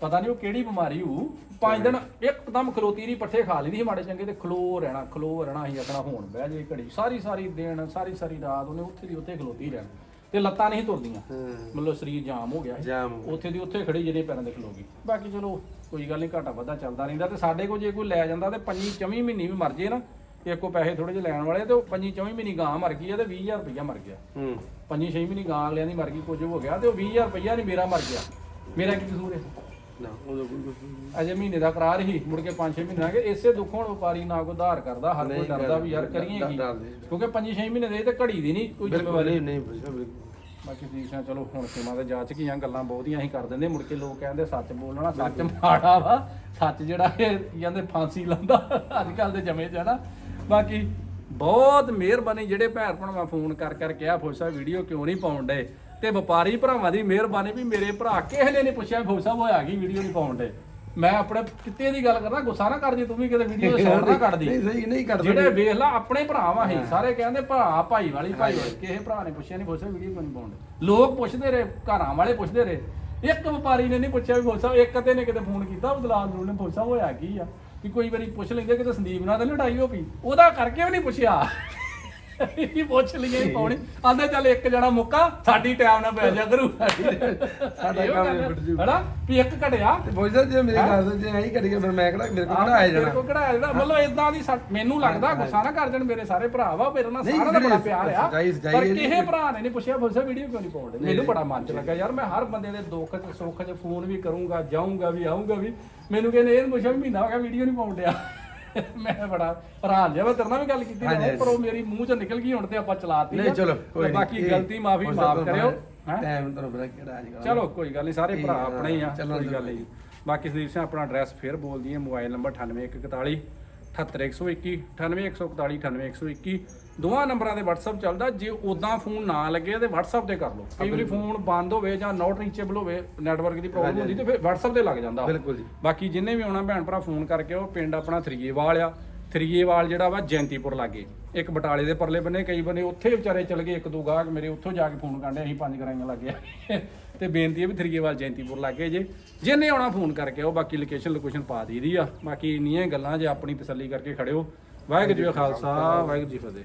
ਪਤਾ ਨਹੀਂ ਉਹ ਕਿਹੜੀ ਬਿਮਾਰੀ ਹੋਊ ਪੰਜ ਦਿਨ ਇੱਕਦਮ ਖਲੋਤੀ ਨਹੀਂ ਪੱਠੇ ਖਾ ਲੈਂਦੀ ਸੀ ਮਾੜੇ ਚੰਗੇ ਤੇ ਖਲੋ ਰਹਿਣਾ ਖਲੋ ਰਹਿਣਾ ਸੀ ਆਪਣਾ ਹੋਣ ਬਹਿ ਜੇ ਘੜੀ। ਸਾਰੀ ਸਾਰੀ ਦਿਨ ਸਾਰੀ ਸਾਰੀ ਰਾਤ ਉਹਨੇ ਉੱਥੇ ਦੀ ਉੱਥੇ ਖਲੋਤੀ ਰਹਿਣਾ। ਤੇ ਲੱਤਾਂ ਨਹੀਂ ਤੁਰਦੀਆਂ। ਹਾਂ। ਮਤਲਬ ਸਰੀਰ ਜਾਮ ਹੋ ਗਿਆ ਜਾਮ ਉੱਥੇ ਦੀ ਉੱਥੇ ਖੜੀ ਜਿਹੜੇ ਪੈਰਾਂ ਦੇ ਖਲੋ ਗਈ। ਬਾਕੀ ਚਲੋ ਕੋਈ ਗੱਲ ਨਹੀਂ ਘਾਟਾ ਵਾਧਾ ਚੱਲਦਾ ਰਹਿੰਦਾ ਤੇ ਸਾਡੇ ਕੋਲ ਜੇ ਕੋਈ ਲੈ ਜਾਂਦਾ ਤੇ ਪੰਜੀ ਚੌਵੀਂ ਮਹੀਨੇ ਵੀ ਮਰ ਜੇ ਨਾ ਤੇ ਇੱਕੋ ਪੈਸੇ ਥੋੜੇ ਜਿਹੇ ਲੈਣ ਵਾਲੇ ਤੇ ਉਹ ਪੰਜੀ ਚੌਵੀਂ ਮਹੀਨੇ ਗਾਂ ਮਰ ਗਈ ਆ ਤੇ 20000 ਰੁਪਇਆ ਮਰ ਗਿਆ। ਹੂੰ। ਪੰਜੀ ਛੇ ਮਹੀਨੇ ਗਾਂ ਅਗਲਿਆਂ ਦੀ ਮਰ ਗਈ ਕੁਝ ਹੋ ਗਿਆ ਤੇ ਉਹ 20000 ਰੁਪਇਆ ਨਹੀਂ ਮੇਰਾ ਮਰ ਗਿਆ। ਮੇਰਾ ਕੀ ਕਸੂਰ ਹੈ ਨਾ ਉਹਦਾ ਕੋਈ ਕੁਛ ਨਹੀਂ। ਅਜੇ ਮਹੀਨੇ ਦਾ ਕਰਾਰ ਹੀ ਮੁੜ ਕੇ 5-6 ਮਹੀਨੇ ਗਏ। ਇਸੇ ਦੁੱਖ ਹੁਣ ਵਪਾਰੀ ਨਾ ਕੋਈ ਉਧਾਰ ਕਰਦਾ ਹਰ ਕੋਈ ਨਹੀਂ ਡਰਦਾ ਵੀ ਯਾਰ ਕਰੀਏ ਕੀ? ਡਰਦੇ। ਕਿਉਂਕਿ 5-6 ਮਹੀਨੇ ਦੇ ਤੇ ਘੜੀ ਦੀ ਨਹੀਂ ਕੋਈ ਬਿਲਕੁਲ ਜ਼ਿੰਮੇਵਾਰੀ। ਨਹੀਂ ਨਹੀਂ ਬਿਲਕੁਲ ਬਿਲਕੁਲ। ਬਾਕੀ ਦੀਸ਼ਾ ਚਲੋ ਹੁਣ ਸੀਮਾ ਦੇ ਜਾ ਚੁੱਕੀਆਂ ਗੱਲਾਂ ਬਹੁਤੀਆਂ ਅਸੀਂ ਕਰ ਦਿੰਦੇ। ਮੁੜ ਕੇ ਲੋਕ ਕਹਿੰਦੇ ਸੱਚ ਬੋਲਣਾ ਸੱਚ ਮਾੜਾ ਵਾ। ਸੱਚ ਜਿਹੜਾ ਇਹ ਕਹਿੰਦੇ ਫਾਂਸੀ ਲਾਉਂਦਾ। ਅੱਜ ਕੱਲ ਦੇ ਜਮੇ 'ਚ ਹੈ ਨਾ। ਬਾਕੀ ਬਹੁਤ ਮਿਹਰਬਾਨੀ ਜਿਹੜੇ ਭੈਣ ਭਰਾਵਾਂ ਫੋਨ ਕਰ ਕਰ ਕਿਹਾ ਸਾਹਿਬ ਵੀਡੀਓ ਕਿਉਂ ਨਹੀਂ ਪਾਉਣ ਡੇ ਤੇ ਵਪਾਰੀ ਭਰਾਵਾਂ ਦੀ ਮਿਹਰਬਾਨੀ ਵੀ ਮੇਰੇ ਭਰਾ ਕਿਸੇ ਨੇ ਨਹੀਂ ਪੁੱਛਿਆ ਸਾਹਿਬ ਹੋਇਆ ਕੀ ਵੀਡੀਓ ਨਹੀਂ ਪਾਉਣ ਡੇ ਮੈਂ ਆਪਣੇ ਕਿਤੇ ਦੀ ਗੱਲ ਕਰਦਾ ਗੁੱਸਾ ਨਾ ਕਰ ਜੇ ਤੂੰ ਵੀ ਕਿਤੇ ਵੀਡੀਓ ਸ਼ਾਰਟ ਨਾ ਕੱਢ ਦੀ ਨਹੀਂ ਸਹੀ ਨਹੀਂ ਕਰਦਾ ਜਿਹੜੇ ਵੇਖ ਲਾ ਆਪਣੇ ਭਰਾਵਾਂ ਹੀ ਸਾਰੇ ਕਹਿੰਦੇ ਭਰਾ ਭਾਈ ਵਾਲੀ ਭਾਈ ਵਾਲੀ ਕਿਸੇ ਭਰਾ ਨੇ ਪੁੱਛਿਆ ਨਹੀਂ ਪੁੱਛਿਆ ਵੀਡੀਓ ਕਿਉਂ ਨਹੀਂ ਪਾਉਂਦੇ ਲੋਕ ਪੁੱਛਦੇ ਰਹੇ ਘਰਾਂ ਵਾਲੇ ਪੁੱਛਦੇ ਰਹੇ। ਇੱਕ ਵਪਾਰੀ ਨੇ ਨਹੀਂ ਪੁੱਛਿਆ ਵੀ ਪੁੱਛਾ ਇੱਕ ਤੇ ਨੇ ਕਿਤੇ ਫੋਨ ਕੀਤਾ ਉਹ ਦਲਾਲ ਨੂੰ ਨੇ ਪੁੱਛਾ ਹੋਇਆ ਕੀ ਆ। ਵੀ ਕੋਈ ਵਾਰੀ ਪੁੱਛ ਲੈਂਦੇ ਕਿ ਸੰਦੀਪ ਨਾਲ ਤਾਂ ਲੜਾਈ ਹੋ ਪਈ ਉਹਦਾ ਕਰਕੇ ਵੀ ਨਹੀਂ ਪੁੱਛਿਆ। ਇਹ ਪੁੱਛ ਲਈਏ ਹੀ ਪਾਉਣੀ। ਆਂਦੇ ਚੱਲ ਇੱਕ ਜਣਾ ਮੁੱਕਾ ਸਾਡੀ ਟਾਈਮ ਨਾਲ ਪੈ ਜਾ ਕਰੂ। ਸਾਡਾ ਇਹੋ ਕੰਮ ਗੱਲ ਹੈ, ਨਿਬੜ ਜੂ। ਹਨਾ? ਵੀ ਇੱਕ ਘਟਿਆ। ਤੇ ਪੁੱਛਦਾ ਜੇ ਮੇਰੇ ਗੱਲ ਜੇ ਐਂ ਕਰੀ ਫਿਰ ਮੈਂ ਕਿਹੜਾ ਮੇਰੇ ਕੋਲ ਕਿਹੜਾ ਆਇਆ ਮੇਰੇ ਜਾਣਾ। ਕੋ ਕਿਹੜਾ ਜਿਹੜਾ ਮਤਲਬ ਇਦਾਂ ਦੀ ਸਾ- ਮੈਨੂੰ ਲੱਗਦਾ ਗੁੱਸਾ ਨਾ ਕਰ ਜਾਣ ਮੇਰੇ ਸਾਰੇ ਭਰਾ ਵਾ ਮੇਰੇ ਨਾਲ ਨਹੀਂ, ਸਾਰਿਆਂ ਦਾ ਬੜਾ ਜਿਹੜੇ ਪਿਆਰ ਆ। ਸੱਚਾਈ- ਸੱਚਾਈ ਪਰ ਇਹ ਕਿਸੇ ਭਰਾ ਨੇ ਨਹੀਂ ਪੁੱਛਿਆ ਬੋਲਸਾ ਵੀਡੀਓ ਕਿਉਂ ਨਹੀਂ ਪਾਉਂਦੇ ਮੈਨੂੰ ਬੜਾ ਮਨ ਚ ਲੱਗਾ ਯਾਰ ਮੈਂ ਹਰ ਬੰਦੇ ਦੇ ਦੁੱਖ ਚ ਸੁੱਖ ਚ ਫੋਨ ਵੀ ਕਰੂੰਗਾ ਜਾਊਂਗਾ ਵੀ ਆਊਂਗਾ ਵੀ। ਮੈਨੂੰ ਕਹਿੰਦੇ ਇਹ ਪੁੱਛਿਆ ਵੀ ਮਹੀਨਾ ਹੋ ਗਿਆ ਵੀਡੀਓ ਨਹੀਂ ਪਾਉਣ ਡਿਆ। ਮੈਂ ਬੜਾ ਹੈਰਾਨ ਜਿਹਾ ਮੈਂ ਤੇਰੇ ਨਾਲ ਵੀ ਗੱਲ ਕੀਤੀ ਹਾਂਜੀ, ਨਾ, ਪਰ ਉਹ ਮੇਰੀ ਮੂੰਹ ਚੋਂ ਨਿਕਲ ਗਈ ਹੁਣ ਤੇ ਆਪਾਂ ਚਲਾਤੀ ਨਹੀਂ ਆ। ਚਲੋ ਤੇ ਕੋਈ ਨਹੀਂ ਬਾਕੀ ਗਲਤੀ ਮਾਫੀ ਮਾਫ ਕਰਿਓ ਹੈਂ? ਟਾਈਮ ਤੁਹਾਨੂੰ ਪਤਾ ਕਿਹੜਾ ਅੱਜ ਕੱਲ੍ਹ। ਚਲੋ ਕੋਈ ਗੱਲ ਨਹੀਂ ਸਾਰੇ ਭਰਾ ਆ, ਆਪਣੇ ਹੀ ਆ ਕੋਈ ਗੱਲ ਨਹੀਂ ਬਾਕੀ ਸੰਦੀਪ ਸਿੰਘ ਆਪਣਾ ਐਡਰੈਸ ਫੇਰ ਬੋਲ ਦਈਏ ਮੋਬਾਈਲ ਨੰਬਰ 98141 78121 98141 98121 ਦੋਵਾਂ ਨੰਬਰਾਂ ਦੇ WhatsApp ਚੱਲਦਾ ਜੇ ਉਦਾਂ ਫੋਨ ਨਾ ਲੱਗੇ ਤੇ WhatsApp ਤੇ ਕਰ ਲਓ। ਕਈ ਵਾਰੀ ਫੋਨ ਬੰਦ ਹੋਵੇ ਜਾਂ ਨਾਟ ਰੀਚੇਬਲ ਹੋਵੇ ਨੈਟਵਰਕ ਦੀ ਪ੍ਰੋਬਲਮ ਹੁੰਦੀ ਤੇ ਫਿਰ WhatsApp ਤੇ ਲੱਗ ਜਾਂਦਾ। ਬਿਲਕੁਲ ਜੀ। ਬਾਕੀ ਜਿੰਨੇ ਵੀ ਆਉਣਾ ਭੈਣ ਭਰਾ ਫੋਨ ਕਰਕੇ ਉਹ ਪਿੰਡ ਆਪਣਾ ਥਰੀਏਵਾਲ ਆ। ਥਰੀਏਵਾਲ ਜਿਹੜਾ ਵਾ ਜੈਂਤੀਪੁਰ ਲਾਗੇ। ਇੱਕ ਬਟਾਲੇ ਦੇ ਪਰਲੇ ਬੰਨੇ ਕਈ ਬੰਨੇ ਉੱਥੇ ਵਿਚਾਰੇ ਚਲ ਗਏ ਇੱਕ ਦੋ ਗਾਹਕ ਮੇਰੇ ਉੱਥੋਂ ਜਾ ਕੇ ਫੋਨ ਕਰਦੇ ਅਸੀਂ ਪੰਜ ਕਰਾਈਆਂ ਲੱਗੇ। ਤੇ ਬੇਨਤੀ ਹੈ ਵੀ ਥਰੀਏਵਾਲ ਜੈਂਤੀਪੁਰ ਲਾਗੇ ਜੇ। ਜਿਹਨੇ ਆਉਣਾ ਫੋਨ ਕਰਕੇ, ਉਹ ਬਾਕੀ ਲੋਕੇਸ਼ਨ ਲੋਕੇਸ਼ਨ ਪਾ ਦਈਦੀ ਆ। ਬਾਕੀ ਇੰਨੀਆਂ ਹੀ ਗੱਲਾਂ ਜੇ ਆਪਣੀ ਤਸੱਲੀ ਕਰਕੇ ਖੜਿਓ। ਵਾਹਿਗੁਰੂ ਜੀ ਕਾ ਖਾਲਸਾ, ਵਾਹਿਗੁਰੂ ਜੀ ਫਤਿਹ।